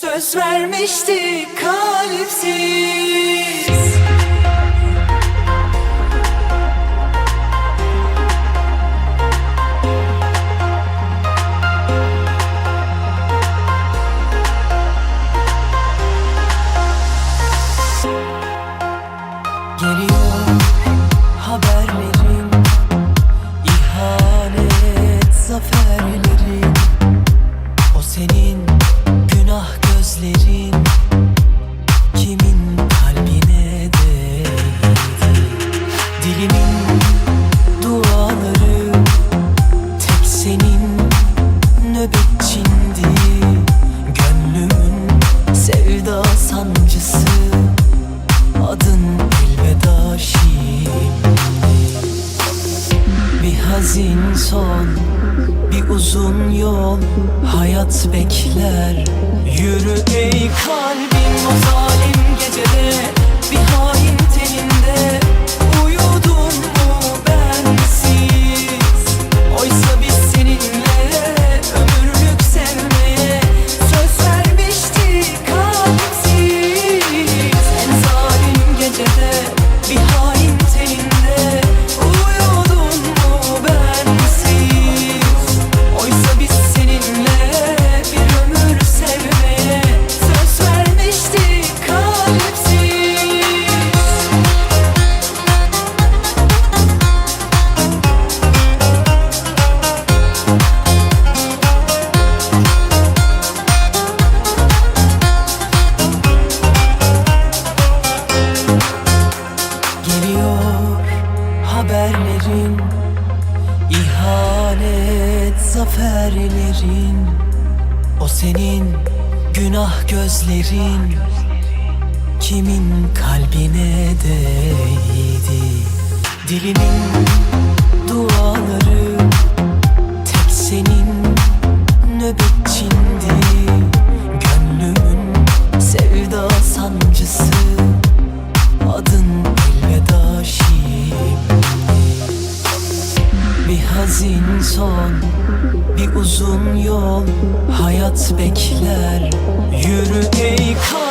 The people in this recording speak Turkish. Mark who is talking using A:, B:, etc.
A: Söz vermişti kalpsiz. Geliyor haberlerin ihanet zaferlerin sevda sancısı Adın elveda şimdi Bir hazin son Bir uzun yol Hayat bekler. Yürü ey kalbim o haberlerin ihanet zaferlerin O senin günah gözlerin. Kimin kalbine son Bir uzun yol Hayat bekler. Yürü ey kalbim